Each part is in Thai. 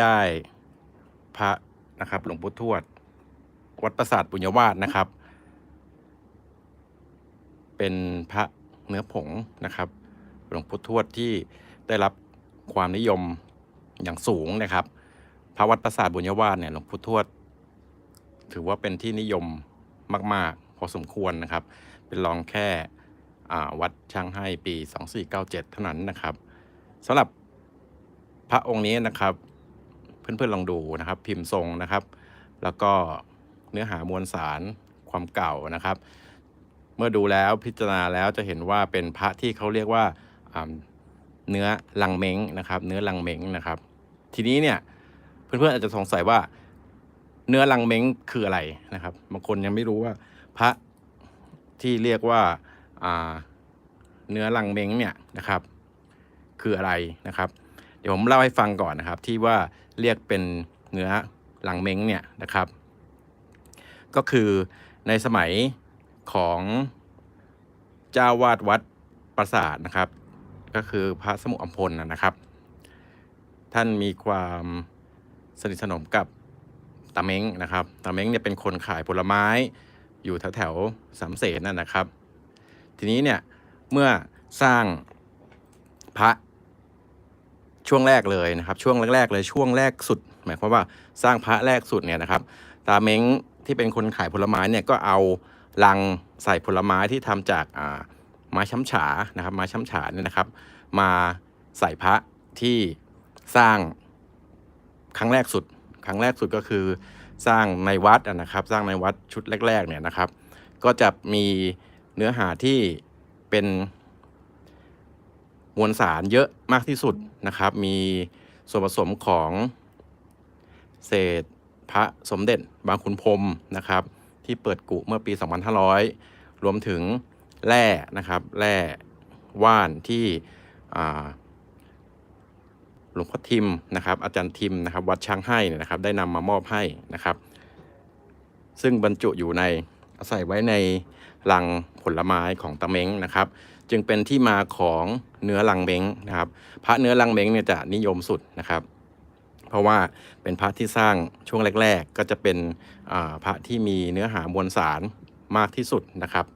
ได้พระนะครับ หลวงปู่ทวด วัดปราสาทบุญยวาสนะครับ เป็นพระเนื้อผงนะครับ หลวงปู่ทวดที่ได้รับความนิยมอย่างสูงนะครับ พระวัดปราสาทบุญยวาสเนี่ยหลวงปู่ทวด ถือว่าเป็นที่นิยมมาก ๆ พอสมควรนะครับ เป็นรองแค่วัดช่างให้ปี 2497 เท่านั้นนะครับสำหรับพระองค์นี้นะครับ เพื่อนๆลองดูนะครับ พิมพ์ทรงนะครับ แล้วก็เนื้อหามวลสารความเก่านะครับ เมื่อดูแล้วพิจารณาแล้วจะเห็นว่าเป็นพระที่เขาเรียกว่าเนื้อลังเม้งนะครับ เนื้อลังเม้งนะครับ ทีนี้เนี่ยเพื่อนๆอาจจะสงสัยว่า เนื้อลังเม้งคืออะไรนะครับบางคนยังไม่รู้ว่าพระที่เรียกว่าอ่าเนื้อลังเม้งเนี่ยนะครับ คืออะไรนะครับ เดี๋ยวผมเล่าให้ฟังก่อนนะครับ ที่ว่า เรียกเป็นเนื้อหลังเม้งเนี่ยนะครับ ก็คือในสมัยของเจ้าวาดวัดปราสาทนะครับ ก็คือพระสมุอัมพลนะครับ ท่านมีความสนิทสนมกับตาเม้งนะครับตาเม้งเนี่ยเป็นคนขายผลไม้อยู่แถวแถวสามเสนนั่นนะครับ ทีนี้เนี่ยเมื่อสร้างพระ ช่วงแรกเลยนะครับ ช่วงแรกๆเลยช่วงแรกสุด หมายความว่าสร้างพระแรกสุดเนี่ยนะครับ ตาเม้งที่เป็นคนขายผลไม้เนี่ยก็เอาลังใส่ผลไม้ที่ทำจากอ่าไม้ช้ำฉานะครับไม้ช้ำฉาเนี่ยนะครับ มาใส่พระที่สร้างครั้งแรกสุด ครั้งแรกสุดก็คือสร้างในวัดนะครับ สร้างในวัดชุดแรกๆเนี่ยนะครับ ก็จะมีเนื้อหาที่เป็น มวลสารเยอะมากที่สุดนะครับ มีส่วนผสมของเศษพระสมเด็จบางขุนพรมนะครับ ที่เปิดกุเมื่อปี 2500 รวมถึงแร่นะครับแร่ว่านที่หลวงพ่อทิมนะครับ อาจารย์ทิมนะครับ วัดช้างให้เนี่ยนะครับ ได้นำมามอบให้นะครับ ซึ่งบรรจุอยู่ในใส่ไว้ในลังผลไม้ของตะเม้งนะครับ จึงเป็นที่มาของเนื้อลังเม้งนะครับ พระเนื้อลังเม้งเนี่ยจะนิยมสุดนะครับ เพราะว่าเป็นพระที่สร้างช่วงแรก ๆ ก็จะเป็นพระที่มีเนื้อหามวลสารมากที่สุดนะครับ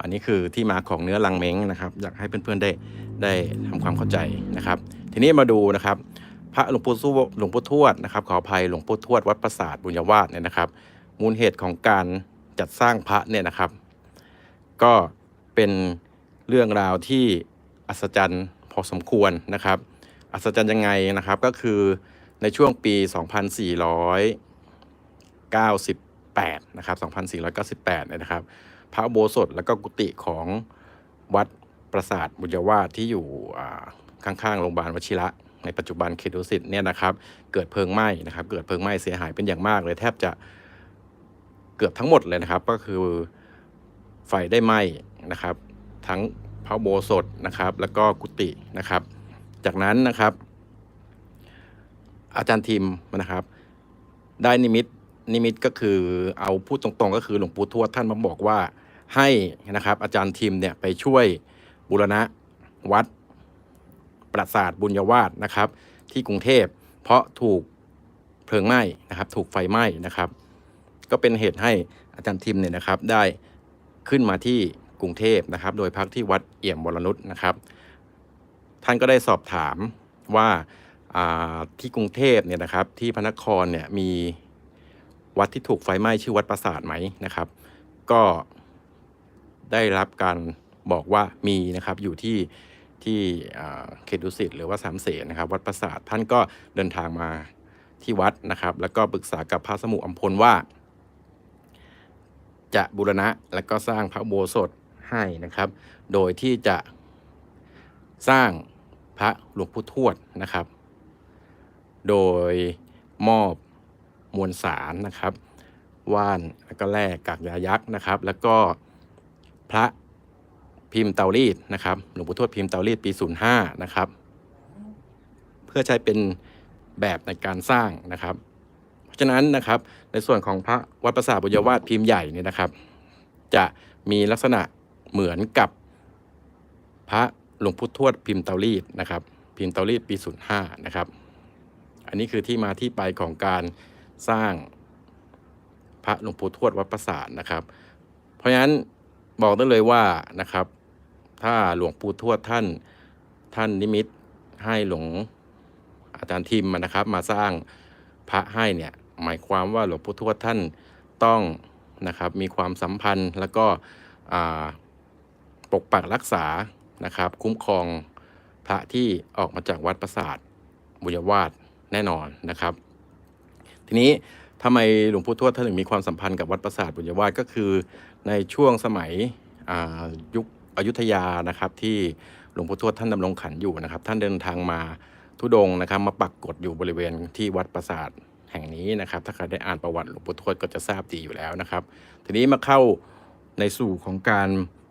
อันนี้คือที่มาของเนื้อลังเม้งนะครับ อยากให้เพื่อนๆได้ได้ทำความเข้าใจนะครับ ทีนี้มาดูนะครับพระหลวงปู่สู้หลวงปู่ทวดนะครับขออภัยหลวงปู่ทวดวัดปราสาทบุญยวาสเนี่ยนะครับ มูลเหตุของการจัดสร้างพระเนี่ยนะครับ ก็ เป็นเรื่องราวที่อัศจรรย์พอสมควรนะครับ อัศจรรย์ยังไงนะครับก็คือในช่วงปี 2498 นะครับ 2498เนี่ยนะครับ พระโบสถและก็กุฏิของวัดปราสาทบุญยวาสที่อยู่ข้างๆโรงพยาบาลวชิระในปัจจุบันเขตดุสิตเนี่ยนะครับ เกิดเพลิงไหม้นะครับ เกิดเพลิงไหม้เสียหายเป็นอย่างมากเลยแทบจะเกือบทั้งหมดเลยนะครับ ก็คือไฟได้ไหม้ นะครับ ทั้งพระโบสถนะครับ แล้วก็กุฏินะครับ จากนั้นนะครับ อาจารย์ทิมนะครับ ได้นิมิตนิมิตก็คือเอาพูดตรงๆ ก็คือหลวงปู่ทวดท่านมาบอกว่าให้นะครับอาจารย์ทิมเนี่ยไปช่วยบูรณะวัดปราสาทบุญยวาสนะครับ ที่กรุงเทพเพราะถูกเพลิงไหม้นะครับ ถูกไฟไหม้นะครับ ก็เป็นเหตุให้อาจารย์ทิมเนี่ยนะครับ ได้ขึ้นมาที่ กรุงเทพนะครับ โดยพักที่วัดเอี่ยมวรนุชนะครับ ท่านก็ได้สอบถามว่าาที่กรุงเทพเนี่ยนะครับ ที่พระนครเนี่ยมีวัดที่ถูกไฟไหม้ชื่อวัดปราสาทไหมนะครับ ก็ได้รับการบอกว่ามีนะครับอยู่ที่ที่เขตดุสิตหรือว่าสามเสนนะครับ วัดปราสาทท่านก็เดินทางมาที่วัดนะครับ แล้วก็ปรึกษากับพระสมุอัมพลว่า จะบูรณะและก็สร้างพระโบสถ ให้นะครับ โดยที่จะสร้างพระหลวงปู่ทวดนะครับ โดยมอบมวลสารนะครับ ว่านแล้วก็แร่กากยายักษ์นะครับ แล้วก็พระพิมพ์เตารีดนะครับหลวงปู่ทวดพิมพ์เตารีดปี 05 นะครับ เพื่อใช้เป็นแบบในการสร้างนะครับ เพราะฉะนั้นนะครับในส่วนของพระวัดประสาทบุญยวาสพิมพ์ใหญ่เนี่ยนะครับ จะมีลักษณะ เหมือนกับพระหลวงพุททวดพิมพ์เตารีดนะครับ พิมพ์เตารีดปี 05 นะครับ อันนี้คือที่มาที่ไปของการสร้างพระหลวงปู่ทวดวัดประสาทนะครับ เพราะฉะนั้นบอกได้เลยว่านะครับ ถ้าหลวงปู่ทวดท่านท่านนิมิตให้หลวงอาจารย์ทิมนะครับ มาสร้างพระให้เนี่ยหมายความว่าหลวงปู่ทวดท่านต้องนะครับมีความสัมพันธ์แล้วก็อ่า ปกปักรักษานะครับ คุ้มครองพระที่ออกมาจากวัดประสาทบุญยวาสแน่นอนนะครับ ทีนี้ทำไมหลวงปู่ทวดท่านถึงมีความสัมพันธ์กับวัดประสาทบุญยวาสก็คือ ในช่วงสมัยยุคอยุธยานะครับ ที่หลวงปู่ทวดท่านดำรงขันอยู่นะครับ ท่านเดินทางมาทุดงนะครับ มาปักกฎอยู่บริเวณที่วัดประสาทแห่งนี้นะครับ ถ้าใครได้อ่านประวัติหลวงปู่ทวดก็จะทราบดีอยู่แล้วนะครับ ทีนี้มาเข้าในสู่ของการ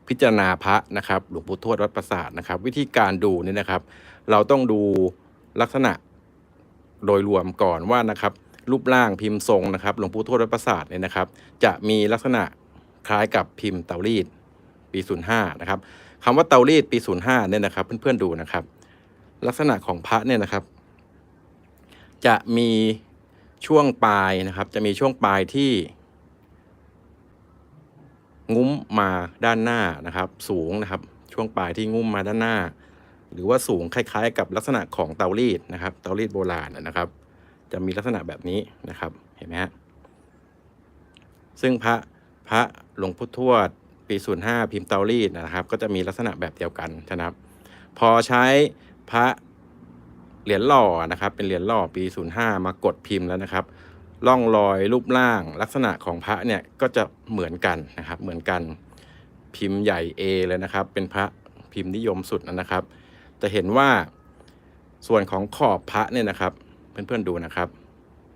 พิจารณาพระนะครับ หลวงปู่ทวดวัดประสาทนะครับ วิธีการดูเนี่ยนะครับ เราต้องดูลักษณะโดยรวมก่อนว่านะครับ รูปร่างพิมพ์ทรงนะครับ หลวงปู่ทวดวัดประสาทเนี่ยนะครับ จะมีลักษณะคล้ายกับพิมพ์เตารีดปี 05 นะครับคำว่าเตารีดปี 05 เนี่ยนะครับ เพื่อนๆดูนะครับ ลักษณะของพระเนี่ยนะครับ จะมีช่วงปลายนะครับ จะมีช่วงปลายที่ งุ้มมาด้านหน้านะครับ สูงนะครับ ช่วงปลายที่งุ้มมาด้านหน้า หรือว่าสูงคล้ายๆ กับลักษณะของเตารีดนะครับ เตารีดโบราณนะครับ จะมีลักษณะแบบนี้นะครับเห็นไหมฮะซึ่งพระพระหลวงพุทธทวดปี05พิมพ์เตารีดนะครับ ก็จะมีลักษณะแบบเดียวกันนะครับ พอใช้พระเหรียญหล่อนะครับ เป็นเหรียญหล่อปี05มากดพิมพ์แล้วนะครับ ร่องรอยรูปร่างลักษณะของพระเนี่ยก็จะเหมือนกันนะครับ เหมือนกันพิมพ์ใหญ่ A เลยนะครับ เป็นพระพิมพ์นิยมสุดนะครับ จะเห็นว่าส่วนของขอบพระเนี่ยนะครับ เพื่อนๆดูนะครับ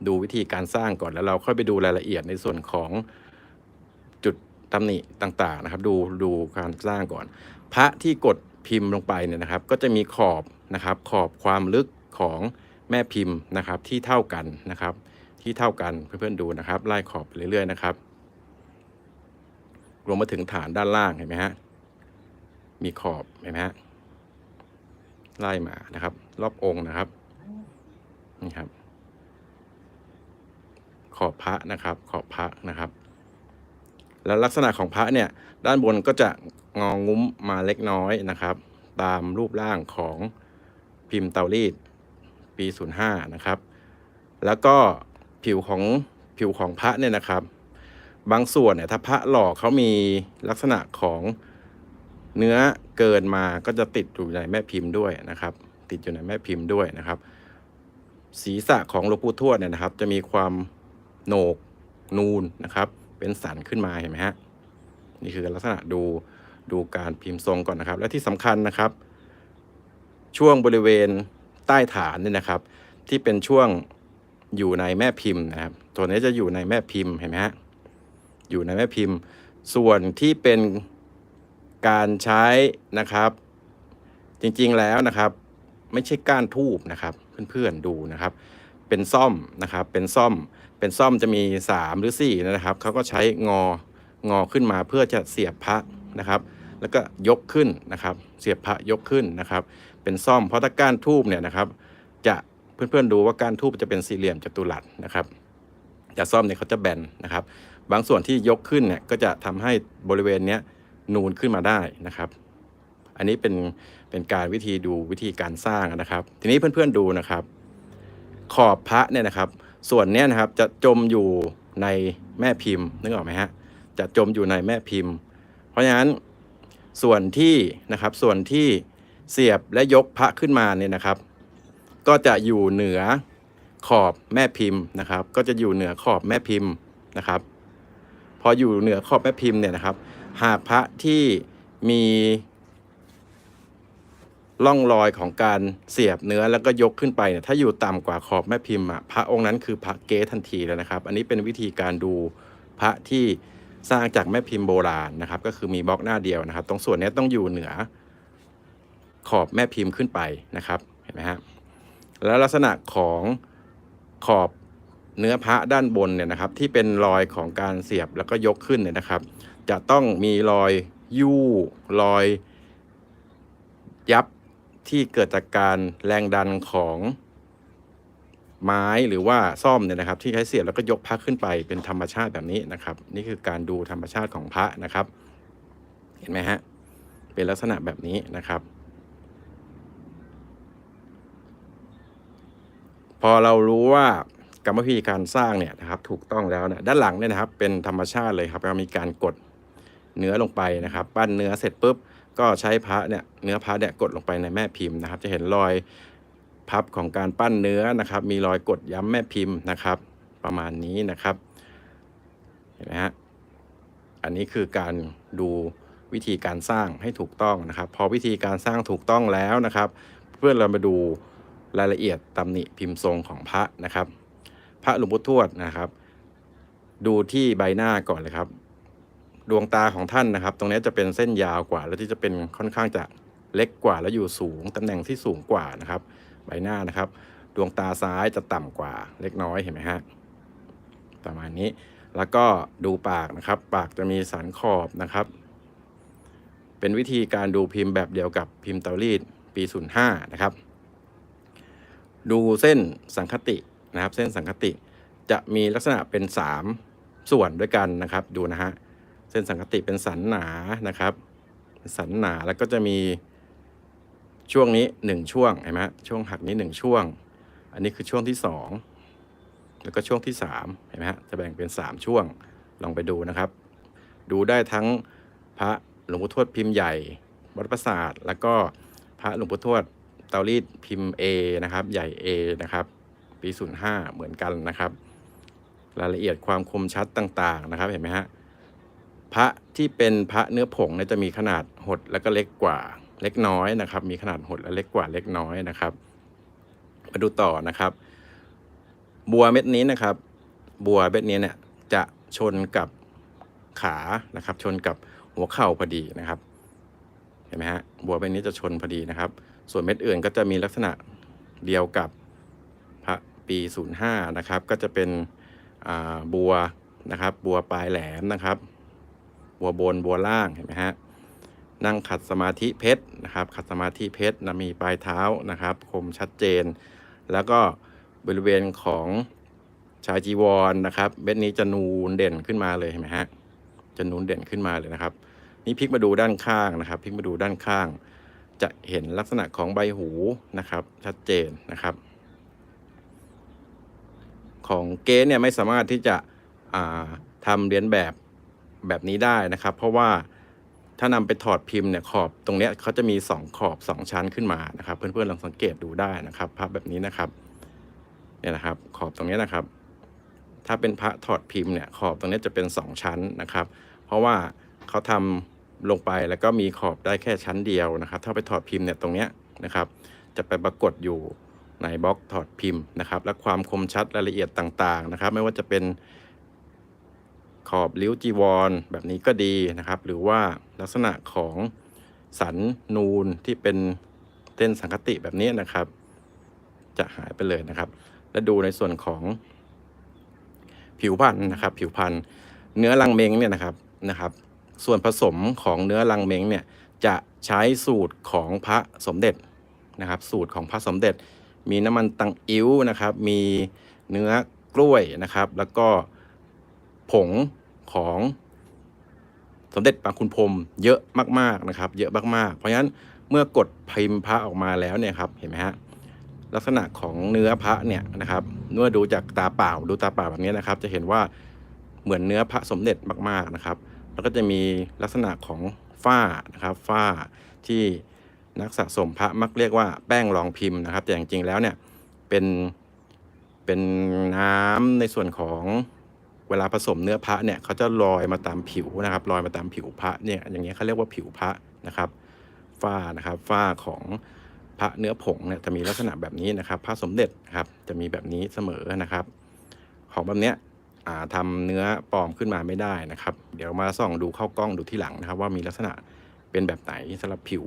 ดูวิธีการสร้างก่อนแล้วเราค่อยไปดูรายละเอียดในส่วนของจุดตำหนิต่างๆนะครับ ดูดูการสร้างก่อน พระที่กดพิมพ์ลงไปเนี่ยนะครับ ก็จะมีขอบนะครับ ขอบความลึกของแม่พิมพ์นะครับที่เท่ากันนะครับ ที่เท่ากันเพื่อนๆดูนะครับไล่ขอบไปเรื่อยๆนะครับรวมมาถึงฐานด้านล่างเห็นไหมฮะมีขอบเห็นไหมฮะไล่มานะครับ รอบองค์นะครับนี่ครับ ขอบพระนะครับ ขอบพระนะครับ แล้วลักษณะของพระเนี่ย ด้านบนก็จะงองงุ้มมาเล็กน้อยนะครับ ตามรูปร่างของพิมพ์เตารีดปี 05 นะครับ แล้วก็ ผิวของผิวของพระเนี่ยนะครับ บางส่วนเนี่ยถ้าพระหล่อเขามีลักษณะของเนื้อเกินมาก็จะติดอยู่ในแม่พิมพ์ด้วยนะครับ ติดอยู่ในแม่พิมพ์ด้วยนะครับ ศีรษะของหลวงปู่ทวดเนี่ยนะครับ จะมีความโหนกนูนนะครับ เป็นสันขึ้นมาเห็นไหมฮะนี่คือลักษณะดูดูการพิมพ์ทรงก่อนนะครับ และที่สำคัญนะครับ ช่วงบริเวณใต้ฐานเนี่ยนะครับ ที่เป็นช่วง อยู่ในแม่พิมพ์นะครับ ตัวนี้จะอยู่ในแม่พิมพ์เห็นไหมฮะ อยู่ในแม่พิมพ์ ส่วนที่เป็นการใช้นะครับ จริงๆแล้วนะครับ ไม่ใช่ก้านทูบนะครับ เพื่อนๆดูนะครับ เป็นซ่อมนะครับ เป็นซ่อม เป็นซ่อมจะมี 3 หรือ4นะครับ เขาก็ใช้งองอขึ้นมาเพื่อจะเสียบพระนะครับ แล้วก็ยกขึ้นนะครับ เสียบพระยกขึ้นนะครับ เป็นซ่อมเพราะถ้าก้านทูบเนี่ยนะครับ เพื่อนๆดูว่าก้านทูบจะเป็นสี่เหลี่ยมจัตุรัสนะครับจะซ่อมเนี่ยเขาจะแบนนะครับ บางส่วนที่ยกขึ้นเนี่ยก็จะทำให้บริเวณเนี้ยนูนขึ้นมาได้นะครับ อันนี้เป็นเป็นการวิธีดูวิธีการสร้างนะครับ ทีนี้เพื่อนๆดูนะครับ ขอบพระเนี่ยนะครับ ส่วนเนี้ยนะครับจะจมอยู่ในแม่พิมพ์นึกออกไหมฮะจะจมอยู่ในแม่พิมพ์ เพราะฉะนั้นส่วนที่นะครับส่วนที่เสียบและยกพระขึ้นมาเนี่ยนะครับ ก็จะอยู่เหนือขอบแม่พิมพ์นะครับ ก็จะอยู่เหนือขอบแม่พิมพ์นะครับ พออยู่เหนือขอบแม่พิมพ์เนี่ยนะครับ หากพระที่มีร่องรอยของการเสียบเนื้อแล้วก็ยกขึ้นไปเนี่ยถ้าอยู่ต่ำกว่าขอบแม่พิมพ์อะพระองค์นั้นคือพระเก๊ทันทีแล้วนะครับ อันนี้เป็นวิธีการดูพระที่สร้างจากแม่พิมพ์โบราณนะครับ ก็คือมีบล็อกหน้าเดียวนะครับ ตรงส่วนนี้ต้องอยู่เหนือขอบแม่พิมพ์ขึ้นไปนะครับเห็นไหมฮะ แล้วลักษณะของขอบเนื้อพระด้านบนเนี่ยนะครับ ที่เป็นรอยของการเสียบแล้วก็ยกขึ้นเนี่ยนะครับ จะต้องมีรอยยู่รอยยับที่เกิดจากการแรงดันของไม้หรือว่าซ่อมเนี่ยนะครับ ที่ใช้เสียบแล้วก็ยกพระขึ้นไปเป็นธรรมชาติแบบนี้นะครับ นี่คือการดูธรรมชาติของพระนะครับ เห็นไหมฮะเป็นลักษณะแบบนี้นะครับ พอเรารู้ว่ากรรมวิธีการสร้างเนี่ยนะครับถูกต้องแล้วเนี่ยด้านหลังเนี่ยนะครับเป็นธรรมชาติเลยครับเรามีการกดเนื้อลงไปนะครับ ปั้นเนื้อเสร็จปุ๊บก็ใช้พระเนี่ยเนื้อพระเนี่ยกดลงไปในแม่พิมพ์นะครับ จะเห็นรอยพับของการปั้นเนื้อนะครับ มีรอยกดย้ำแม่พิมพ์นะครับ ประมาณนี้นะครับเห็นไหมฮะอันนี้คือการดูวิธีการสร้างให้ถูกต้องนะครับ พอวิธีการสร้างถูกต้องแล้วนะครับ เพื่อเรามาดู รายละเอียดตำหนิพิมพ์ทรงของพระนะครับ พระหลวงพ่อทวดนะครับ ดูที่ใบหน้าก่อนเลยครับ ดวงตาของท่านนะครับ ตรงนี้จะเป็นเส้นยาวกว่า แล้วที่จะเป็นค่อนข้างจะเล็กกว่าแล้วอยู่สูงตำแหน่งที่สูงกว่านะครับ ใบหน้านะครับ ดวงตาซ้ายจะต่ำกว่าเล็กน้อยเห็นไหมฮะประมาณนี้แล้วก็ดูปากนะครับ ปากจะมีสันขอบนะครับ เป็นวิธีการดูพิมพ์แบบเดียวกับพิมพ์เตารีดปี 05 นะครับ ดูเส้นสังคตินะครับ เส้นสังคติจะมีลักษณะเป็น 3 ส่วนด้วยกันนะครับ ดูนะฮะเส้นสังคติเป็นสันหนานะครับ สันหนาแล้วก็จะมีช่วงนี้ 1 ช่วงเห็นไหมช่วงหักนี้ 1 ช่วง อันนี้คือช่วงที่ 2 แล้วก็ช่วงที่3เห็นไหมฮะจะแบ่งเป็น 3 ช่วงลองไปดูนะครับ ดูได้ทั้งพระหลวงพ่อทวดพิมพ์ใหญ่วัดประสาทแล้วก็พระหลวงพ่อทวด เตารีดพิมพ์ A นะครับ ใหญ่ A นะครับ ปี 05 เหมือนกันนะครับ รายละเอียดความคมชัดต่างๆนะครับ เห็นไหมฮะ พระที่เป็นพระเนื้อผงเนี่ยจะมีขนาดหดแล้วก็เล็กกว่า เล็กน้อยนะครับ มีขนาดหดและเล็กกว่าเล็กน้อยนะครับ มาดูต่อนะครับ บัวเม็ดนี้นะครับ บัวเม็ดนี้เนี่ยจะชนกับขานะครับ ชนกับหัวเข่าพอดีนะครับ เห็นไหมฮะ บัวเม็ดนี้จะชนพอดีนะครับ ส่วนเม็ดอื่นก็จะมีลักษณะเดียวกับพระปี 05 นะครับ ก็จะเป็นบัวนะครับ บัวปลายแหลมนะครับ บัวบนบัวล่างเห็นไหมฮะนั่งขัดสมาธิเพชรนะครับ ขัดสมาธิเพชรนะมีปลายเท้านะครับ คมชัดเจน แล้วก็บริเวณของชายจีวรนะครับเม็ดนี้จะนูนเด่นขึ้นมาเลยเห็นไหมฮะจะนูนเด่นขึ้นมาเลยนะครับ นี่พลิกมาดูด้านข้างนะครับ พลิกมาดูด้านข้าง จะเห็นลักษณะของใบหูนะครับ ชัดเจนนะครับ ของเก๊เนี่ยไม่สามารถที่จะอ่าทำเรียนแบบแบบนี้ได้นะครับ เพราะว่าถ้านำไปถอดพิมพ์เนี่ยขอบตรงเนี้ยเขาจะมี 2 ขอบ 2 ชั้นขึ้นมานะครับ เพื่อนๆลองสังเกตดูได้นะครับภาพแบบนี้นะครับเนี่ยนะครับ ขอบตรงเนี้ยนะครับ ถ้าเป็นพระถอดพิมพ์เนี่ยขอบตรงเนี้ยจะเป็น 2 ชั้นนะครับ เพราะว่าเขาทำ ลงไปแล้วก็มีขอบได้แค่ชั้นเดียวนะครับ ถ้าไปถอดพิมพ์เนี่ยตรงเนี้ยนะครับ จะไปปรากฏอยู่ในบล็อกถอดพิมพ์นะครับ และความคมชัดรายละเอียดต่างๆนะครับ ไม่ว่าจะเป็นขอบริ้วจีวร แบบนี้ก็ดีนะครับ หรือว่าลักษณะของสันนูนที่เป็นเส้นสังคติแบบนี้นะครับ จะหายไปเลยนะครับ และดูในส่วนของผิวพันธุ์นะครับ ผิวพันธุ์เนื้อลังเมงเนี่ยนะครับนะครับ ส่วนผสมของเนื้อลังเมงเนี่ยจะใช้สูตรของพระสมเด็จนะครับ สูตรของพระสมเด็จ มีน้ำมันตังอิ้วนะครับ มีเนื้อกล้วยนะครับ แล้วก็ผงของสมเด็จปางคุณพรมเยอะมากๆนะครับ เยอะมากๆ เพราะฉะนั้นเมื่อกดพิมพ์พระออกมาแล้วเนี่ยครับเห็นไหมฮะลักษณะของเนื้อพระเนี่ยนะครับเมื่อดูจากตาเปล่าดูตาเปล่าแบบนี้นะครับ จะเห็นว่าเหมือนเนื้อพระสมเด็จมากๆนะครับ แล้วก็จะมีลักษณะของฝ้านะครับฝ้าที่นักสะสมพระมักเรียกว่าแป้งรองพิมพ์นะครับ แต่จริงๆแล้วเนี่ยเป็นเป็นน้ำในส่วนของเวลาผสมเนื้อพระเนี่ยเขาจะลอยมาตามผิวนะครับลอยมาตามผิวพระเนี่ยอย่างเงี้ยเขาเรียกว่าผิวพระนะครับฝ้านะครับฝ้าของพระเนื้อผงเนี่ยจะมีลักษณะแบบนี้นะครับ พระสมเด็จครับจะมีแบบนี้เสมอนะครับ ของแบบเนี้ย อ่าทำเนื้อปลอมขึ้นมาไม่ได้นะครับ เดี๋ยวมาส่องดูเข้ากล้องดูที่หลังนะครับ ว่ามีลักษณะเป็นแบบไหนสำหรับผิว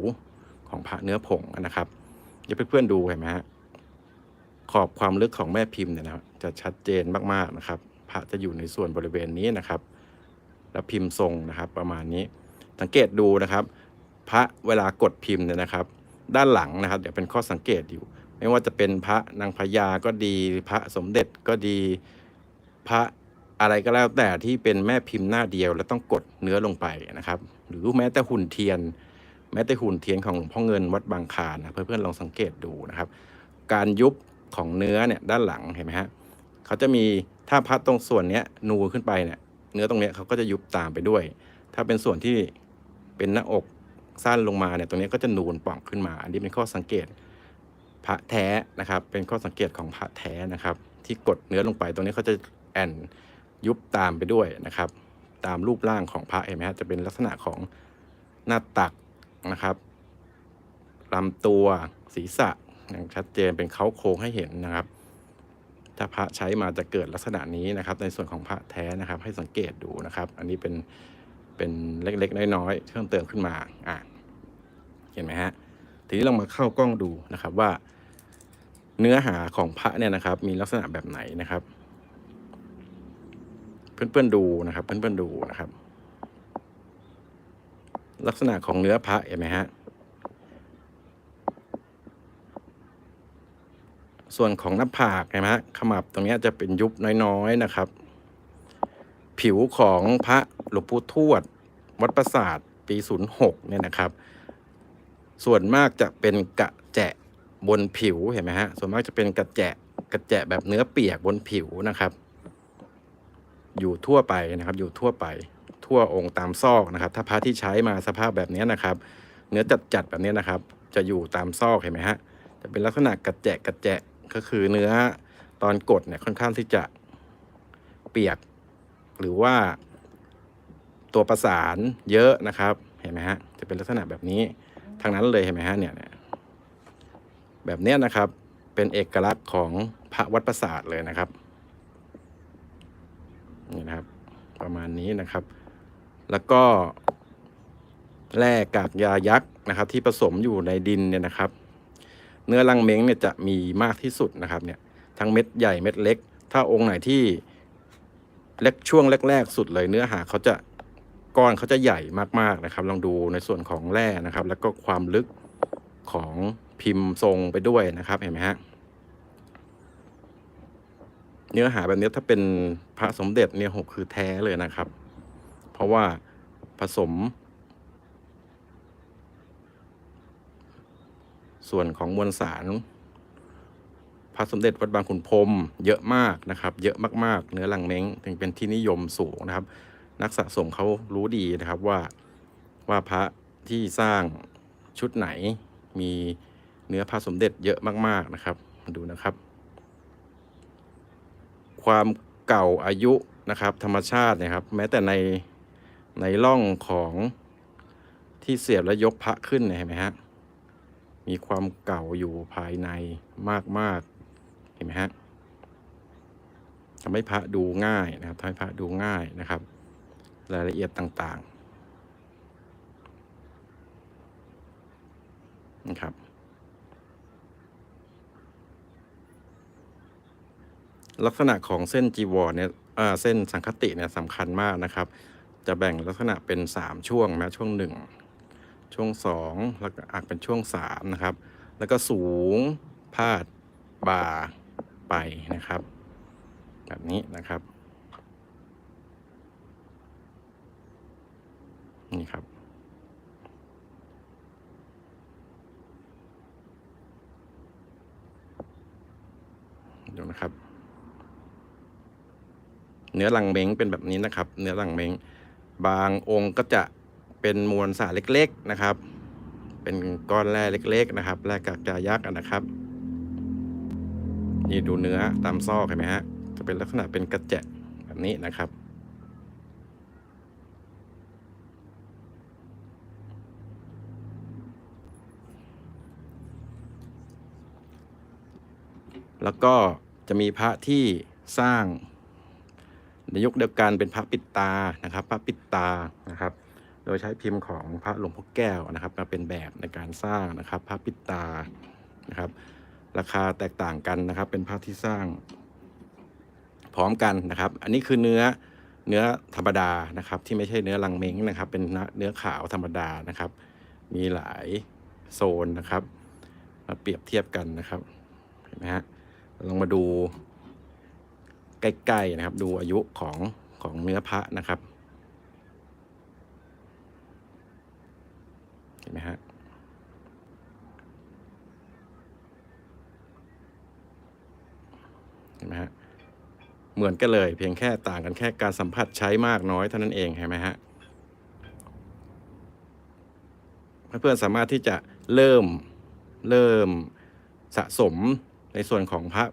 ของพระเนื้อผงนะครับเดี๋ยวเพื่อนๆดูเห็นไหมฮะขอบความลึกของแม่พิมพ์เนี่ยนะจะชัดเจนมากๆนะครับ พระจะอยู่ในส่วนบริเวณนี้นะครับ แล้วพิมพ์ทรงนะครับ ประมาณนี้ สังเกตดูนะครับ พระเวลากดพิมพ์เนี่ยนะครับ ด้านหลังนะครับ เดี๋ยวเป็นข้อสังเกตอยู่ ไม่ว่าจะเป็นพระนางพญาก็ดี พระสมเด็จก็ดี พระ อะไรก็แล้วแต่ที่เป็นแม่พิมพ์หน้าเดียว แล้วต้องกดเนื้อลงไปนะครับ หรือแม้แต่หุ่นเทียน แม้แต่หุ่นเทียนของหลวงพ่อเงินวัดบางคานนะเพื่อนๆลองสังเกตดูนะครับ การยุบของเนื้อเนี่ยด้านหลังเห็นไหมฮะเขาจะมีถ้าพัดตรงส่วนเนี้ยนูขึ้นไปเนี่ยเนื้อตรงเนี้ยเขาก็จะยุบตามไปด้วย ถ้าเป็นส่วนที่เป็นหน้าอกสั้นลงมาเนี่ยตรงนี้ก็จะนูนป่องขึ้นมา อันนี้เป็นข้อสังเกตพระแท้นะครับ เป็นข้อสังเกตของพระแท้นะครับ ที่กดเนื้อลงไปตรงนี้เขาจะแอน ยุบตามไปด้วยนะครับ ตามรูปร่างของพระเห็นไหมฮะจะเป็นลักษณะของหน้าตักนะครับลำตัวศีรษะอย่างชัดเจนเป็นเขาโครงให้เห็นนะครับ ถ้าพระใช้มาจะเกิดลักษณะนี้นะครับ ในส่วนของพระแท้นะครับ ให้สังเกตดูนะครับ อันนี้เป็นเป็นเล็กๆน้อยๆเพิ่มเติมขึ้นมาอะเห็นไหมฮะทีนี้เรามาเข้ากล้องดูนะครับว่า เนื้อหาของพระเนี่ยนะครับ มีลักษณะแบบไหนนะครับ เพื่อนๆดูนะครับ เพื่อนๆดูนะครับ ลักษณะของเนื้อพระเห็นไหมฮะส่วนของหน้าผากเห็นไหมฮะขมับตรงนี้จะเป็นยุบน้อยๆนะครับ ผิวของพระหลวงปู่ทวด วัดประสาทปี 06 เนี่ยนะครับ ส่วนมากจะเป็นกระแจะบนผิวเห็นไหมฮะส่วนมากจะเป็นกระแจะกระแจะแบบเนื้อเปียกบนผิวนะครับ อยู่ทั่วไปนะครับ อยู่ทั่วไป ทั่วองค์ตามซอกนะครับ ถ้าพระที่ใช้มาสภาพแบบนี้นะครับ เนื้อจัดๆแบบนี้นะครับ จะอยู่ตามซอกเห็นไหมฮะจะเป็นลักษณะกระแจะกระแจะก็คือเนื้อตอนกดเนี่ยค่อนข้างที่จะเปียก หรือว่าตัวประสานเยอะนะครับ เห็นไหมฮะจะเป็นลักษณะแบบนี้ทางนั้นเลยเห็นไหมฮะเนี่ยแบบนี้นะครับเป็นเอกลักษณ์ของพระวัดประสาทเลยนะครับ นี่นะครับ ประมาณนี้นะครับ แล้วก็แร่กากยายักษ์นะครับ ที่ผสมอยู่ในดินเนี่ยนะครับ เนื้อลังเม้งเนี่ยจะมีมากที่สุดนะครับเนี่ยทั้งเม็ดใหญ่เม็ดเล็ก ถ้าองค์ไหนที่เล็กช่วงแรก ๆ สุดเลยเนื้อหาเขาจะก้อนเขาจะใหญ่มากๆนะครับ ลองดูในส่วนของแร่นะครับ แล้วก็ความลึกของพิมพ์ทรงไปด้วยนะครับเห็นไหมฮะ เนื้อหาแบบนี้ถ้าเป็นพระสมเด็จเนี่ยหกคือแท้เลยนะครับ เพราะว่าผสม ส่วนของมวลสารพระสมเด็จวัดบางขุนพรมเยอะมากนะครับ เยอะมากๆ เนื้อลังเม้งถึงเป็นที่นิยมสูงนะครับ นักสะสมเขารู้ดีนะครับว่าว่าพระที่สร้างชุดไหนมีเนื้อพระสมเด็จเยอะมากๆนะครับ ดูนะครับ ความเก่าอายุนะครับ ธรรมชาตินะครับ แม้แต่ในในร่องของที่เสียบและยกพระขึ้นเนี่ยเห็นไหมฮะมีความเก่าอยู่ภายในมากๆเห็นไหมฮะทำให้พระดูง่ายนะครับทำให้พระดูง่ายนะครับ รายละเอียดต่างๆนะครับ ลักษณะของเส้นจีวรเนี่ยเส้นสังคติเนี่ยสำคัญมากนะครับ จะแบ่งลักษณะเป็น 3 ช่วงนะช่วง 1 ช่วง 2 แล้วก็อาจเป็นช่วง3นะครับ แล้วก็สูงพาดบ่าไปนะครับ แบบนี้นะครับนี่ครับดูนะครับ เนื้อลังเม้งเป็นแบบนี้นะครับ เนื้อลังเม้งบางองค์ก็จะเป็นมวลสารเล็กๆนะครับ เป็นก้อนแร่เล็ก ๆ นะครับแร่กากจายักษ์นะครับ นี่ดูเนื้อตามซอกเห็นไหมฮะจะเป็นลักษณะเป็นกระแจะแบบนี้นะครับแล้วก็จะมีพระที่สร้าง ในยุคเดียวกันเป็นพระปิดตานะครับพระปิดตานะครับ โดยใช้พิมพ์ของพระหลวงพ่อแก้วนะครับมาเป็นแบบในการสร้างนะครับพระปิดตานะครับ ราคาแตกต่างกันนะครับ เป็นพระที่สร้าง พร้อมกันนะครับ อันนี้คือเนื้อเนื้อธรรมดานะครับ ที่ไม่ใช่เนื้อลังเม้งนะครับ เป็นเนื้อขาวธรรมดานะครับ มีหลายโซนนะครับ มาเปรียบเทียบกันนะครับเห็นไหมฮะลองมาดู ใกล้ๆนะครับ ดูอายุของของเนื้อพระนะครับ เห็นไหมฮะเห็นไหมฮะเหมือนกันเลย เพียงแค่ต่างกันแค่การสัมผัสใช้มากน้อยเท่านั้นเองเห็นไหมฮะเพื่อนๆสามารถที่จะเริ่มเริ่มสะสมในส่วนของพระ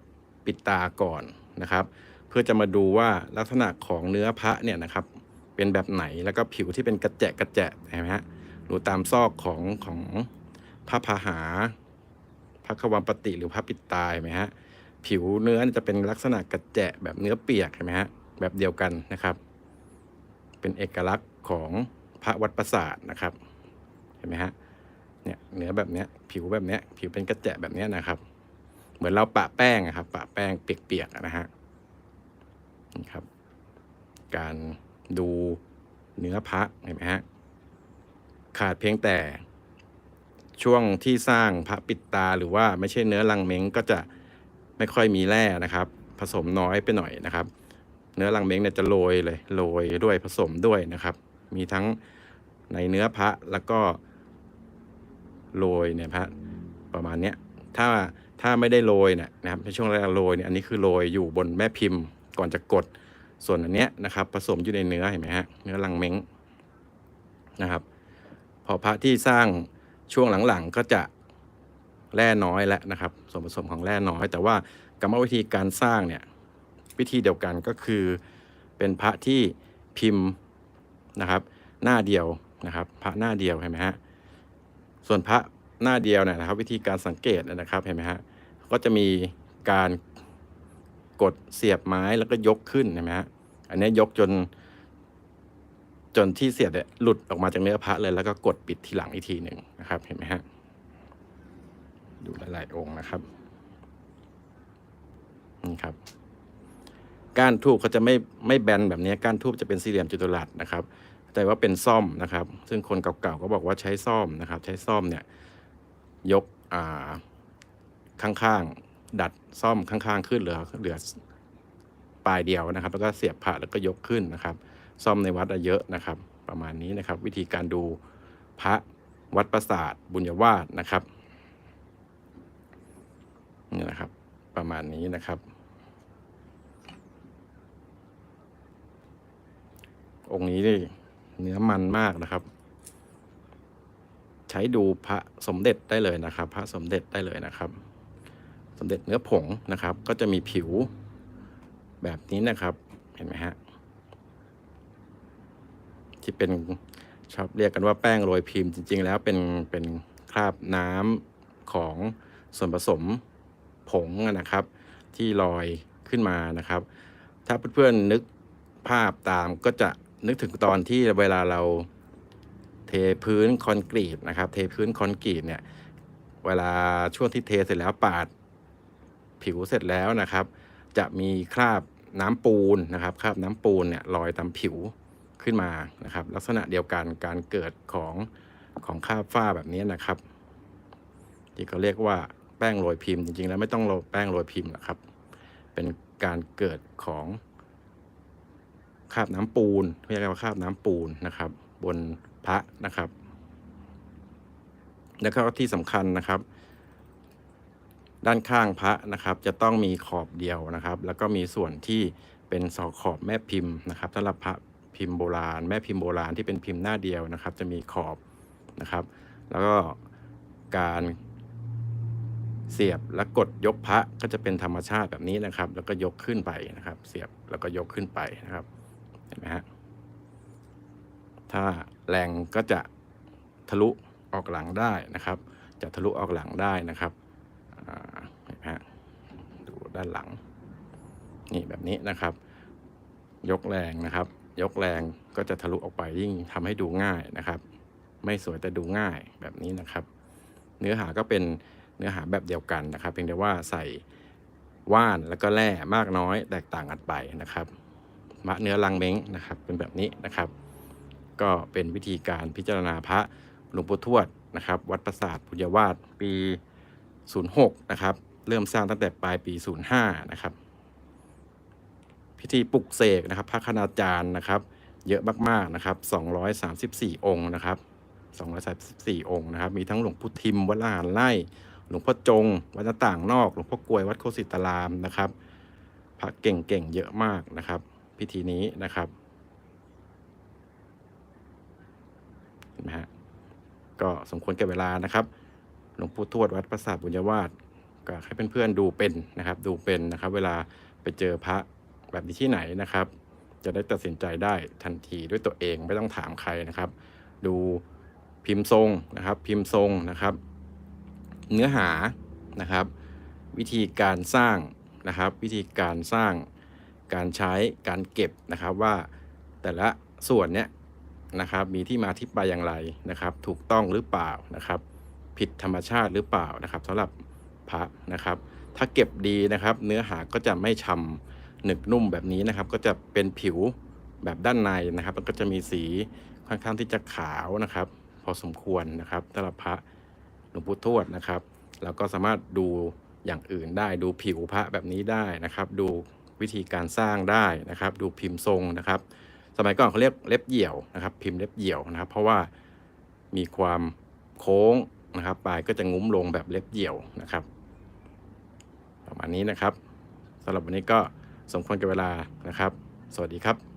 ปิดตาก่อนนะครับ เพื่อจะมาดูว่าลักษณะของเนื้อพระเนี่ยนะครับ เป็นแบบไหนแล้วก็ผิวที่เป็นกระแจะกระแจะเห็นไหมฮะดูตามซอกของของพระพาหาพระขวามปฏิหรือพระปิดตาเห็นไหมฮะผิวเนื้อจะเป็นลักษณะกระแจะแบบเนื้อเปียกเห็นไหมฮะแบบเดียวกันนะครับ เป็นเอกลักษณ์ของพระวัดประสาทนะครับ เห็นไหมฮะเนี่ยเนื้อแบบเนี้ยผิวแบบเนี้ยผิวเป็นกระแจะแบบเนี้ยนะครับ เหมือนเราปะแป้งอะครับ ปะแป้งเปียกๆนะฮะ ครับ การดูเนื้อพระเห็นไหมฮะขาดเพียงแต่ช่วงที่สร้างพระปิดตาหรือว่าไม่ใช่เนื้อลังเม้งก็จะไม่ค่อยมีแร่นะครับ ผสมน้อยไปหน่อยนะครับ เนื้อลังเม้งเนี่ยจะโรยเลยโรยด้วยผสมด้วยนะครับ มีทั้งในเนื้อพระแล้วก็โรยเนี่ยพระประมาณเนี้ยถ้าถ้าไม่ได้โรยเนี่ยนะครับในช่วงแรกโรยเนี่ยอันนี้คือโรยอยู่บนแม่พิมพ์ ก่อนจะกดส่วนอันเนี้ยนะครับ ผสมอยู่ในเนื้อเห็นไหมฮะเนื้อลังเม้งนะครับ พอพระที่สร้างช่วงหลังๆก็จะแร่น้อยแล้วนะครับ ส่วนผสมของแร่น้อย แต่ว่ากรรมวิธีการสร้างเนี่ยวิธีเดียวกันก็คือเป็นพระที่พิมพ์นะครับ หน้าเดียวนะครับ พระหน้าเดียวเห็นไหมฮะส่วนพระหน้าเดียวเนี่ยนะครับ วิธีการสังเกตนะครับเห็นไหมฮะก็จะมีการ กดเสียบไม้แล้วก็ยกขึ้นเห็นไหมฮะอันนี้ยกจน จนที่เสียบเนี่ยหลุดออกมาจากเนื้อพระเลยแล้วก็กดปิดทีหลังอีกทีหนึ่งนะครับ เห็นไหมฮะดูหลายๆองค์นะครับนี่ครับ ก้านทูบเขาจะไม่ไม่แบนแบบนี้ก้านทูบจะเป็นสี่เหลี่ยมจัตุรัสนะครับ แต่ว่าเป็นซ่อมนะครับ ซึ่งคนเก่าๆก็บอกว่าใช้ซ่อมนะครับ ใช้ซ่อมเนี่ย ยกอ่าข้างๆ ดัดซ่อมข้างๆขึ้นเหลือเหลือปลายเดียวนะครับ แล้วก็เสียบพระแล้วก็ยกขึ้นนะครับ ซ่อมในวัดเยอะนะครับ ประมาณนี้นะครับ วิธีการดูพระวัดประสาทบุญญาวาสนะครับนี่นะครับ ประมาณนี้นะครับ องค์นี้นี่เนื้อมันมากนะครับ ใช้ดูพระสมเด็จได้เลยนะครับ พระสมเด็จได้เลยนะครับ สมเด็จเนื้อผงนะครับ ก็จะมีผิวแบบนี้นะครับ เห็นไหมฮะ ที่เป็นชอบเรียกกันว่าแป้งโรยพิมพ์จริง ๆ แล้วเป็นเป็นคราบน้ำของส่วนผสมผงนะครับ ที่ลอยขึ้นมานะครับ ถ้าเพื่อนๆนึกภาพตามก็จะนึกถึงตอนที่เวลาเราเทพื้นคอนกรีตนะครับ เทพื้นคอนกรีตเนี่ย เวลาช่วงที่เทเสร็จแล้วปาด ผิวเสร็จแล้วนะครับ จะมีคราบน้ำปูนนะครับ คราบน้ำปูนเนี่ยลอยตามผิวขึ้นมานะครับ ลักษณะเดียวกันการเกิดของของคราบฝ้าแบบนี้นะครับ ที่เขาเรียกว่าแป้งโรยพิมพ์จริงๆ แล้วไม่ต้องโรยแป้งโรยพิมพ์นะครับ เป็นการเกิดของคราบน้ำปูนเรียกว่าคราบน้ำปูนนะครับ บนพระนะครับ แล้วก็ที่สำคัญนะครับ ด้านข้างพระนะครับ จะต้องมีขอบเดียวนะครับ แล้วก็มีส่วนที่เป็นสอขอบแม่พิมพ์นะครับสำหรับพระพิมพ์โบราณ แม่พิมพ์โบราณที่เป็นพิมพ์หน้าเดียวนะครับ จะมีขอบนะครับ แล้วก็การเสียบและกดยกพระก็จะเป็นธรรมชาติแบบนี้นะครับ แล้วก็ยกขึ้นไปนะครับ เสียบแล้วก็ยกขึ้นไปนะครับเห็นไหมฮะถ้าแรงก็จะทะลุออกหลังได้นะครับ จะทะลุออกหลังได้นะครับอ่าเห็นไหมฮะ ด้านหลัง นี่แบบนี้นะครับ ยกแรงนะครับ ยกแรงก็จะทะลุออกไปยิ่งทำให้ดูง่ายนะครับ ไม่สวยแต่ดูง่ายแบบนี้นะครับ เนื้อหาก็เป็นเนื้อหาแบบเดียวกันนะครับ เพียงแต่ว่าใส่ว่านแล้วก็แร่มากน้อยแตกต่างกันไปนะครับ มะเนื้อลังเม้งนะครับ เป็นแบบนี้นะครับ ก็เป็นวิธีการพิจารณาพระหลวงปู่ทวดนะครับ วัดประสาทพุทธวาสปี 06 นะครับ เริ่มสร้างตั้งแต่ปลายปี 05 นะครับ พิธีปลุกเสกนะครับ พระคณาจารย์นะครับ เยอะมากๆนะครับ 234 องค์นะครับ 234 องค์นะครับ มีทั้งหลวงพุทธิมวัดละหารไร่ หลวงพ่อจง วัดต่างนอก หลวงพ่อกลวยวัดโคสิตารามนะครับ พระเก่งๆ เยอะมากนะครับ พิธีนี้นะครับเห็นไหมฮะ ก็สมควรแก่เวลานะครับ หลวงปู่ทวดวัดปราสาทบุญยวาส ก็ให้เพื่อนๆดูเป็นนะครับ ดูเป็นนะครับ เวลาไปเจอพระแบบนี้ที่ไหนนะครับ จะได้ตัดสินใจได้ทันทีด้วยตัวเองไม่ต้องถามใครนะครับ ดูพิมพ์ทรงนะครับ พิมพ์ทรงนะครับ เนื้อหานะครับ วิธีการสร้างนะครับ วิธีการสร้างการใช้การเก็บนะครับว่าแต่ละส่วนเนี้ยนะครับ มีที่มาที่ไปอย่างไรนะครับ ถูกต้องหรือเปล่านะครับ ผิดธรรมชาติหรือเปล่านะครับสำหรับ พระนะครับ ถ้าเก็บดีนะครับ เนื้อหาก็จะไม่ชำหนึบนุ่มแบบนี้นะครับ ก็จะเป็นผิวแบบด้านในนะครับ มันก็จะมีสีค่อนข้างที่จะขาวนะครับ พอสมควรนะครับสำหรับพระหลวงปู่ทวดนะครับเราก็สามารถดูอย่างอื่นได้ดูผิวพระแบบนี้ได้นะครับ ดูวิธีการสร้างได้นะครับ ดูพิมพ์ทรงนะครับ สมัยก่อนเขาเรียกเล็บเหี่ยวนะครับ พิมพ์เล็บเหี่ยวนะครับ เพราะว่ามีความโค้งนะครับ ปลายก็จะงุ้มลงแบบเล็บเหี่ยวนะครับ ประมาณนี้นะครับสำหรับวันนี้ก็สมควรกับเวลานะครับ สวัสดีครับ